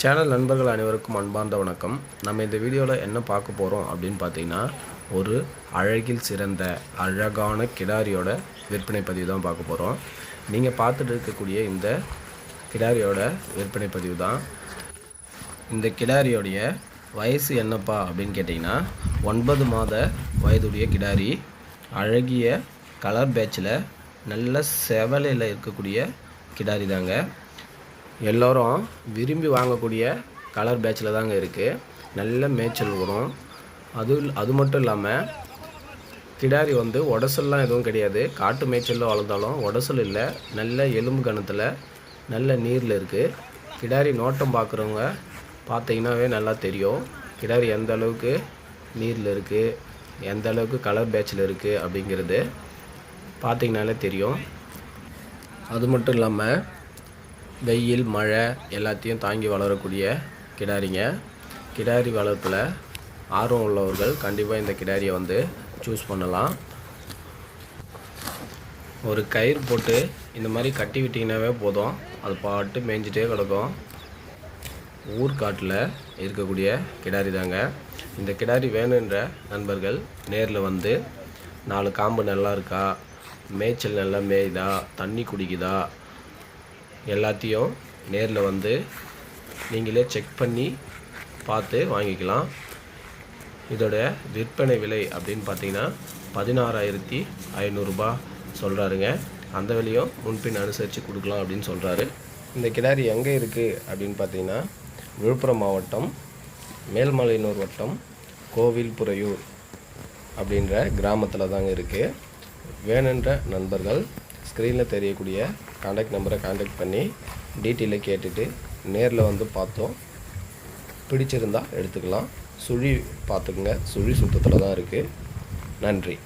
Channel நண்பர்கள் அனைவருக்கும் அன்பார்ந்த வணக்கம். நம்ம இந்த வீடியோவில் என்ன பார்க்க போகிறோம் அப்படின்னு பார்த்தீங்கன்னா ஒரு அழகில் சிறந்த அழகான கிடாரியோட விற்பனை பதிவு தான் பார்க்க போகிறோம் நீங்கள் பார்த்துட்டு இருக்கக்கூடிய இந்த கிடாரியோட விற்பனை பதிவு தான். இந்த கிடாரியோடைய வயசு என்னப்பா அப்படின்னு கேட்டிங்கன்னா ஒன்பது மாத வயதுடைய கிடாரி அழகிய கலர் பேட்சில் நல்ல செவலையில் இருக்கக்கூடிய கிடாரி தாங்க. எல்லோரும் விரும்பி வாங்கக்கூடிய கலர் பேட்சில் தாங்க இருக்குது நல்ல மேய்ச்சல் வரும். அது அது மட்டும் இல்லாமல் கிடாரி வந்து உடசல்லாம் எதுவும் கிடையாது. காட்டு மேய்ச்சலில் வளர்ந்தாலும் உடசல் இல்லை. நல்ல எலும்பு கணத்தில் நல்ல நீரில் இருக்குது கிடாரி நோட்டம் பார்க்குறவங்க பார்த்தீங்கன்னாவே நல்லா தெரியும். கிடாரி எந்த அளவுக்கு நீரில் இருக்குது எந்த அளவுக்கு கலர் பேட்சில் இருக்குது அப்படிங்கிறது பார்த்தீங்கனாலே தெரியும். அது மட்டும் இல்லாமல் வெயில் மழை எல்லாத்தையும் தாங்கி வளரக்கூடிய கிடாரிங்க. கிடாரி வளர்ப்பில் ஆர்வம் உள்ளவர்கள் கண்டிப்பாக இந்த கிடாரியை வந்து சூஸ் பண்ணலாம். ஒரு கயிறு போட்டு இந்த மாதிரி கட்டி விட்டிங்கனாவே போதும். அது பாட்டு மேய்ஞ்சிட்டே கிடக்கும். ஊர்காட்டில் இருக்கக்கூடிய கிடாரி தாங்க. இந்த கிடாரி வேணுன்ற நண்பர்கள் நேரில் வந்து நாலு காம்பு நல்லா இருக்கா? மேய்ச்சல் நல்லா மேயுதா? தண்ணி குடிக்குதா? எல்லாத்தையும் நேரில் வந்து நீங்களே செக் பண்ணி பார்த்து வாங்கிக்கலாம். இதோட விற்பனை விலை அப்படின்னு பார்த்தீங்கன்னா பதினாறாயிரத்தி ஐநூறுரூபா சொல்கிறாருங்க அந்த விலையும் முன்பின் அனுசரித்து கொடுக்கலாம் அப்படின்னு சொல்கிறாரு இந்த கிடாரி எங்கே இருக்குது அப்படின்னு பார்த்தீங்கன்னா விழுப்புரம் மாவட்டம் மேல்மலையனூர் வட்டம் கோவில்புறையூர் அப்படின்ற கிராமத்தில் தாங்க இருக்குது வேணுன்ற நண்பர்கள் ஸ்க்ரீனில் தெரியக்கூடிய காண்டாக்ட் நம்பரை காண்டாக்ட் பண்ணி டீட்டெயிலை கேட்டுட்டு நேரில் வந்து பார்த்தோம். பிடிச்சிருந்தா எடுத்துக்கலாம். சுழி பார்த்துக்குங்க. சுழி சுத்தத்தில் தான் இருக்குது நன்றி.